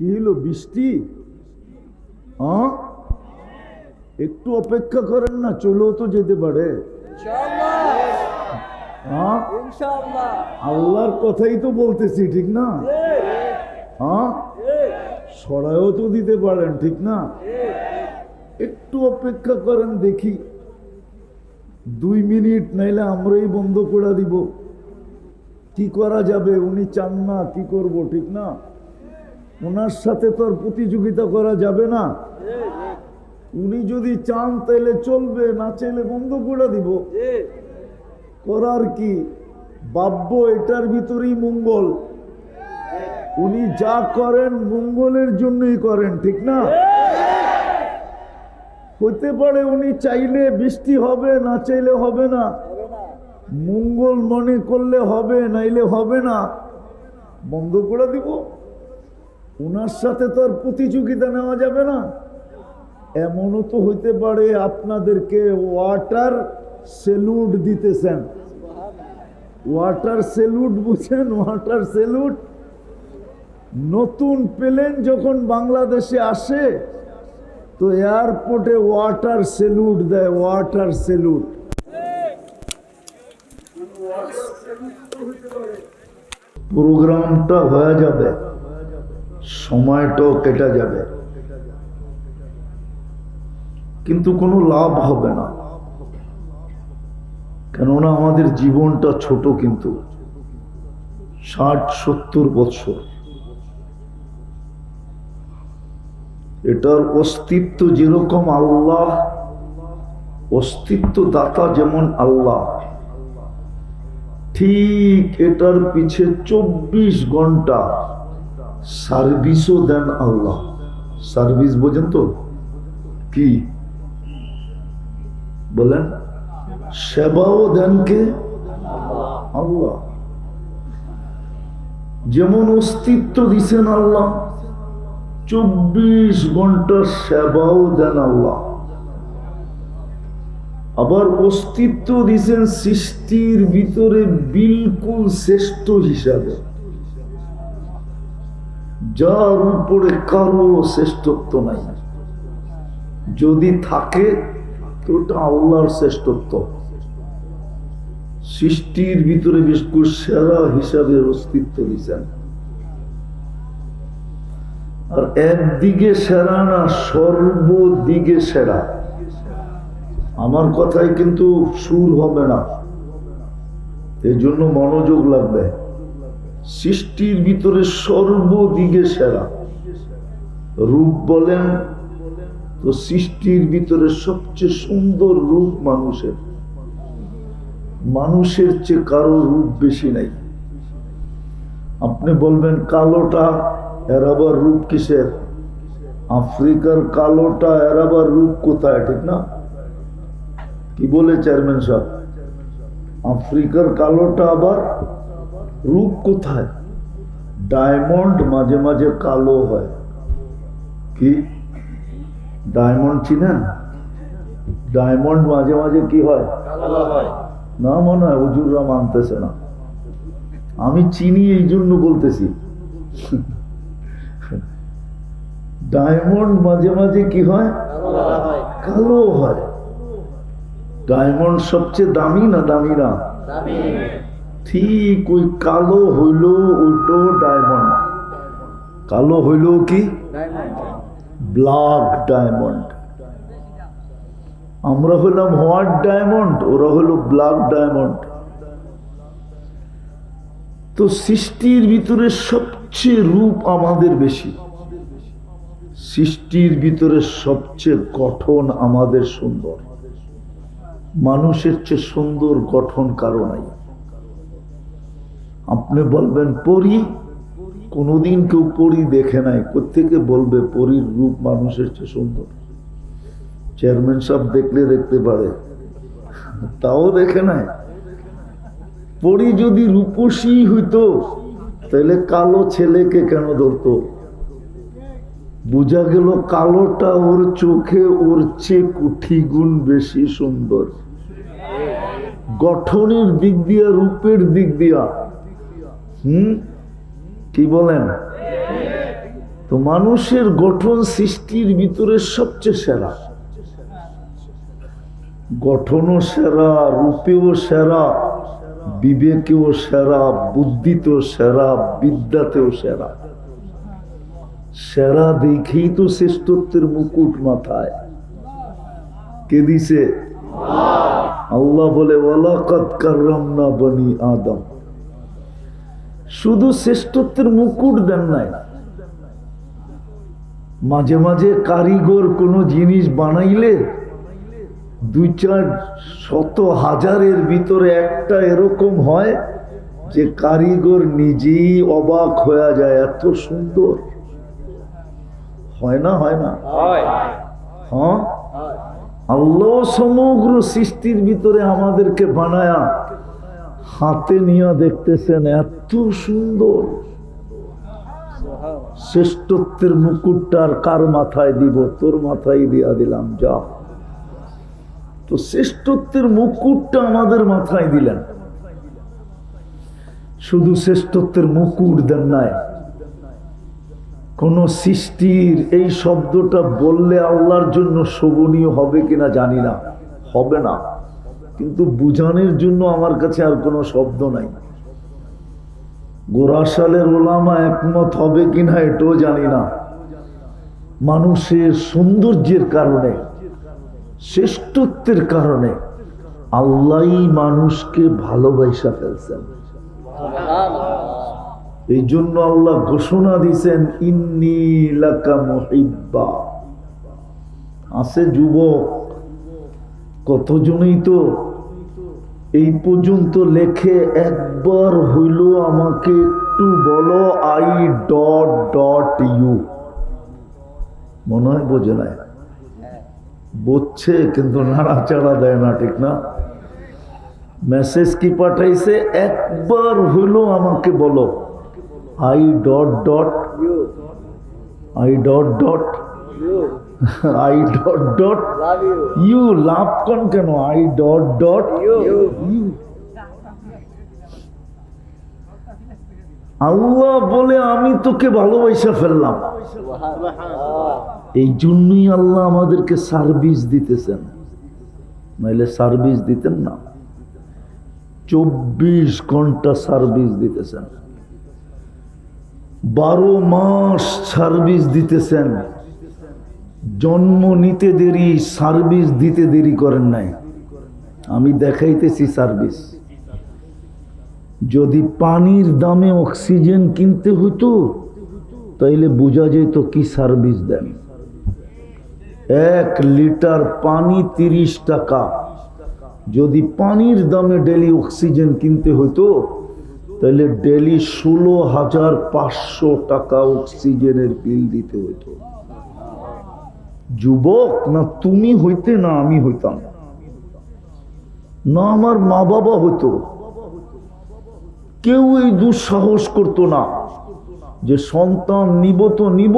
কি হলো, বৃষ্টি? হ্যাঁ? একটু অপেক্ষা করেন না, চলেও তো যেতে পারে। হ্যাঁ? আল্লাহর কথাই তো বলতেছি, ঠিক না? হ্যাঁ? সরাইও তো দিতে পারেন, ঠিক না? একটু অপেক্ষা করেন, দেখি। দুই মিনিট নাইলে আমরাই বন্ধ করে দিব। কি করা যাবে? উনি চান না, কি করব, ঠিক না? ওনার সাথে তো আর প্রতিযোগিতা করা যাবে না। উনি যদি চান তাইলে চলবে, না চাইলে বন্ধ করে দিব। করার কি? বাব্য এটার ভিতরেই মঙ্গল। উনি যা করেন মঙ্গলের জন্যই করেন, ঠিক না? হতে পারে উনি চাইলে বৃষ্টি হবে, না চাইলে হবে না। মঙ্গল মনে করলে হবে, নাইলে হবে না। বন্ধ করে দিব। ওনার সাথে তো আর প্রতিযোগিতা নেওয়া যাবে না। এমনও তো হইতে পারে আপনাদেরকে ওয়াটার সেলুট দিতেছেন। ওয়াটার সেলুট বুঝছেন ওয়াটার সেলুট। নতুন প্লেন যখন বাংলাদেশে আসে, তো এয়ারপোর্টে ওয়াটার সেলুট দেয়, ওয়াটার সেলুট। প্রোগ্রামটা হয়ে যাবে। সময়টাও কেটে যাবে। কিন্তু কোনো লাভ হবে না। কেননা আমাদের জীবনটা ছোট কিন্তু। ষাট, সত্তর বছর। এটার অস্তিত্ব যেরকম আল্লাহ অস্তিত্ব দাতা যেমন আল্লাহ, ঠিক এটার পিছে চব্বিশ ঘণ্টা সার্ভিসও দেন আল্লাহ। সার্ভিস বোঝেন তো? কি? বলেন, সেবাও আল্লাহ। যেমন অস্তিত্ব দিছেন আল্লাহ, চব্বিশ ঘণ্টা সেবাও দেন আল্লাহ। আবার অস্তিত্ব দিছেন সৃষ্টির ভিতরে বিলকুল শ্রেষ্ঠ হিসাবে। যার উপরে কারও শ্রেষ্ঠত্ব নাই। যদি থাকে, তো ওটা আল্লাহর শ্রেষ্ঠত্ব। সৃষ্টির ভিতরে বিস্কুট সেরা হিসাবে অস্তিত্ব দিচ্ছেন আর একদিকে সেরা না, সর্বদিকে সেরা। আমার কথায় কিন্তু সুর হবে না। এই জন্য মনোযোগ লাগবে। সৃষ্টির ভিতরে সর্বদিকে সেরা। রূপ বলেন, তো সৃষ্টির ভিতরে সবচেয়ে সুন্দর রূপ মানুষের। মানুষের চেয়ে কারও রূপ বেশি নাই। আপনি বলবেন, কালোটা, এর আবার রূপ কিসের? আফ্রিকার কালোটা, এর আবার রূপ কোথায়? ঠিক না? কি বলে চেয়ারম্যান সাহেব? আফ্রিকার কালোটা আবার রূপ কোথায়? ডায়মন্ড মাঝে মাঝে কালো হয়। কি? ডায়মন্ড চিনেন? ডায়মন্ড মাঝে মাঝে কি হয়? না মনে হয় হুজুররা মানতেছে না। আমি চিনি এই জন্য বলতেছি। ডায়মন্ড মাঝে মাঝে কি হয়? কালো হয়। ডায়মন্ড সবচেয়ে দামি না দামি না? ঠিক ওই কালো হইল ওইটো ডায়মন্ড কালো হইল কি? ব্ল্যাক ডায়মন্ড আমরা হলাম হোয়াইট ডায়মন্ড ওরা হলো ব্ল্যাক ডায়মন্ড তো সৃষ্টির ভিতরে সবচেয়ে রূপ আমাদের বেশি। সৃষ্টির ভিতরে সবচেয়ে গঠন আমাদের সুন্দর। মানুষের চেয়ে সুন্দর গঠন কারও নাই। আপনি বলবেন পরি? কোনোদিন কেউ পরি দেখে নাই। কোথেকে বলবে পরীর রূপ মানুষের চেয়ে সুন্দর। চেয়ারম্যান সাহেব দেখলে দেখতে পারে। তাও দেখে নাই। পরি যদি রূপসী হইতো, তাহলে কালো ছেলেকে কেন ধরতো? বোঝা গেল কালোটা ওর চোখে ওর চেয়ে কুঠি গুণ বেশি সুন্দর। গঠনের দিক দিয়া, রূপের দিক দিয়া হুম? কি বলেন? তো মানুষের গঠন সৃষ্টির ভিতরে সবচেয়ে সেরা। গঠনও সেরা, রূপেও সেরা, বিবেকেও সেরা, বুদ্ধিতেও সেরা, বিদ্যাতেও সেরা। সেরা দেখেই তো শ্রেষ্ঠত্বের মুকুট মাথায়। কে দিছে? আল্লাহ বলে ওয়ালাকাত কাররামনা বনি আদম। শুধু শ্রেষ্ঠত্বের মুকুট দেন নাই। মাঝে মাঝে কারিগর কোনো জিনিস বানাইলে দুই চার শত হাজারের ভিতরে একটা এরকম হয় যে কারিগর নিজেই অবাক হয়ে যায় এত সুন্দর। হয় না হয় না? হ্যাঁ। আল্লাহ সমগ্র সৃষ্টির ভিতরে আমাদেরকে বানায়া হাতে নিয়ে দেখতেছেন, এত সুন্দর। শ্রেষ্ঠত্বের মুকুটটা আর কার মাথায় দিব? তোর মাথায় দিয়া দিলাম, যা। তো শ্রেষ্ঠত্বের মুকুটটা আমাদের মাথায় দিলেন। শুধু শ্রেষ্ঠত্বের মুকুট দেন নাই। কোন সৃষ্টির এই শব্দটা বললে আল্লাহর জন্য শোভনীয় হবে কিনা জানি না, হবে না। কিন্তু বুঝানোর জন্য আমার কাছে আর কোনো শব্দ নাই। গোরাশালের ওলামা একমত হবে কিনা এটাও জানি না। মানুষের সৌন্দর্যের কারণে, শ্রেষ্ঠত্বের কারণে আল্লাহ মানুষকে ভালোবাসা ফেলছেন। এই জন্য আল্লাহ ঘোষণা দিছেন ইন্নি মুহিব্বা। আছে যুবক, কতজনই তো এই পর্যন্ত লেখে একবার হইল আমাকে একটু বলো আই ডট ডট ইউ। মনে হয় বোঝে না বুঝছে, কিন্তু নাড়াচাড়া দেয় না, ঠিক না? মেসেজ কি পাঠাইছে? একবার হইল আমাকে বলো। I dot dot, I dot dot I dot dot you love কন কেন আই ডট ডট ইউ আল্লাহ বলে আমি তোকে ভালোবাসা ফেললাম এই জন্যই আল্লাহ আমাদেরকে সার্ভিস দিতেছেন নাইলে সার্ভিস দিতেন না চব্বিশ ঘণ্টা সার্ভিস দিতেছেন বারো মাস সার্ভিস দিতেছেন জন্ম নিতে দেরি সার্ভিস দিতে দেরি করেন নাই। আমি দেখাইতেছি সার্ভিস যদি পানির দামে অক্সিজেন কিনতে হতো তাইলে বোঝা যেত কি সার্ভিস দেন। এক লিটার পানি তিরিশ টাকা। যদি পানির দামে ডেলি অক্সিজেন কিনতে হতো তাহলে ডেলি ষোলো হাজার পাঁচশো টাকা অক্সিজেনের বিল দিতে হতো যুবক, না তুমি হইতে, না আমি হইতাম। না আমার মা বাবা হইতো। কেউ এই দুঃসাহস করতো না যে সন্তান নিব তো নিব,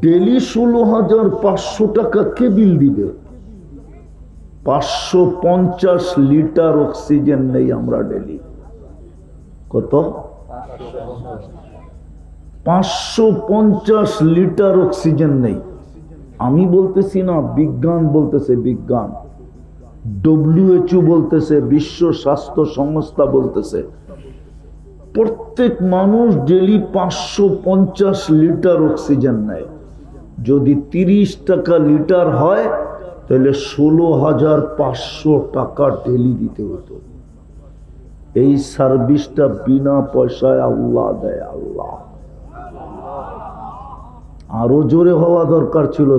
ডেলি ষোলো হাজার পাঁচশো টাকা কে বিল দিবে। পাঁচশো পঞ্চাশ লিটার অক্সিজেন নেই আমরা ডেলি। কত? পাঁচশো পঞ্চাশ লিটার অক্সিজেন নেই। আমি বলতেছি না, বিজ্ঞান বলতেছে বিজ্ঞান। ডব্লিউএচও বলতেছে, বিশ্ব স্বাস্থ্য সংস্থা বলতেছে। প্রত্যেক মানুষ ডেলি পাঁচশো পঞ্চাশ লিটার অক্সিজেন নেয়। যদি তিরিশ টাকা লিটার হয়, তাহলে ষোলো হাজার পাঁচশো টাকা ডেলি দিতে হতো। এই সার্ভিসটা বিনা পয়সায় আল্লাহ দেয়, আল্লাহ। আরও জোরে হওয়া দরকার ছিল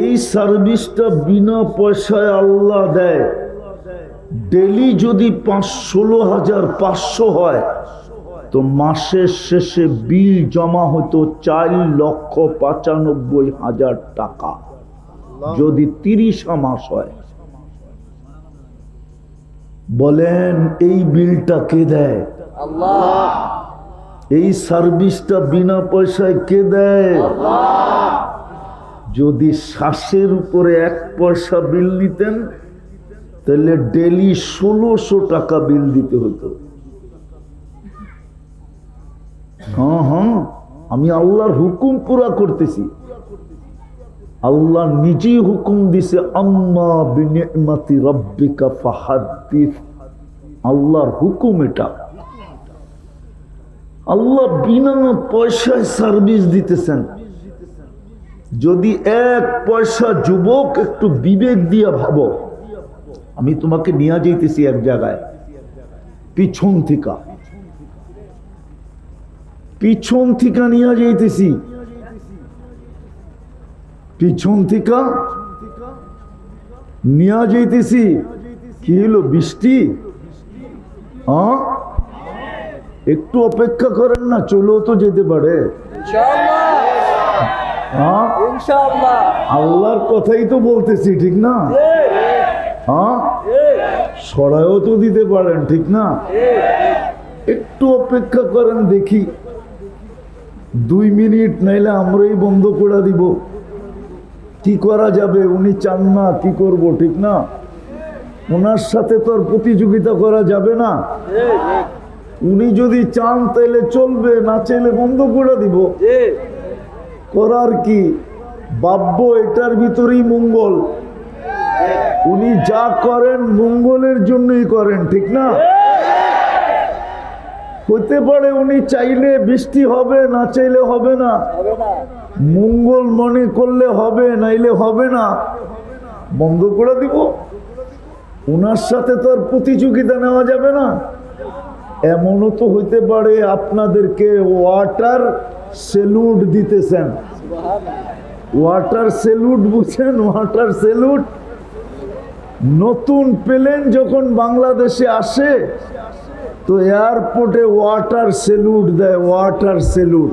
এই সার্ভিসটা বিনা পয়সায় আল্লাহ দেয়। ডেলি যদি পাঁচ ষোলো হাজার পাঁচশো হয়, তো মাসের শেষে বিল জমা হতো চার লক্ষ পঁচানব্বই হাজার টাকা। যদি তিরিশ মাস হয়। বলেন, এই বিলটা কে দেয়? এই সার্ভিসটা বিনা পয়সায় কে দেয়? যদি শ্বাসের উপরে এক পয়সা বিল নিতেন তাহলে ডেলি ষোলোশো টাকা বিল দিতে হতো। হ্যাঁ হ্যাঁ আমি আল্লাহর হুকুম পুরা করতেছি। আল্লাহ নিজেই হুকুম দিছে, আম্মা রব্বিকা ফাহাদ্দিস। আল্লাহর হুকুম এটা। আল্লাহ বিনা পয়সায় সার্ভিস দিতেছেন। যদি এক পয়সা যুবক একটু বিবেক দিয়ে ভাবো, আমি তোমাকে নিয়ে যেতেছি এক জায়গায়, পিছন থেকে। পিছন থেকে নিয়ে যাইতেছি। পিছন থেকে নিয়ে যাইতেছি। কি হলো বৃষ্টি? হ্যাঁ একটু অপেক্ষা করেন না চলেও তো যেতে পারে। হ্যাঁ? আল্লাহর কথাই তো বলতেছি ঠিক না? হ্যাঁ? এই, সরাইও তো দিতে পারেন ঠিক না? একটু অপেক্ষা করেন দেখি। দুই মিনিট নাইলে আমরাই বন্ধ করে দিব। কি করা যাবে? উনি চান না কি করব ঠিক না? ওনার সাথে তো আর প্রতিযোগিতা করা যাবে না। উনি যদি চান তাইলে চলবে না চাইলে বন্ধ করে দিব। করার কি? বাব্য এটার ভিতরেই মঙ্গল। উনি যা করেন মঙ্গলের জন্যই করেন ঠিক না? হতে পারে উনি চাইলে বৃষ্টি হবে না চাইলে হবে না। মঙ্গল মনে করলে হবে নাইলে হবে না। বন্ধ করে দিব। ওনার সাথে তো আর প্রতিযোগিতা নেওয়া যাবে না। এমনও তো হইতে পারে আপনাদেরকে ওয়াটার সেলুট দিতেছেন। ওয়াটার সেলুট বুঝছেন? ওয়াটার সেলুট নতুন প্লেন যখন বাংলাদেশে আসে, তো এয়ারপোর্টে ওয়াটার সেলুট দেয় ওয়াটার সেলুট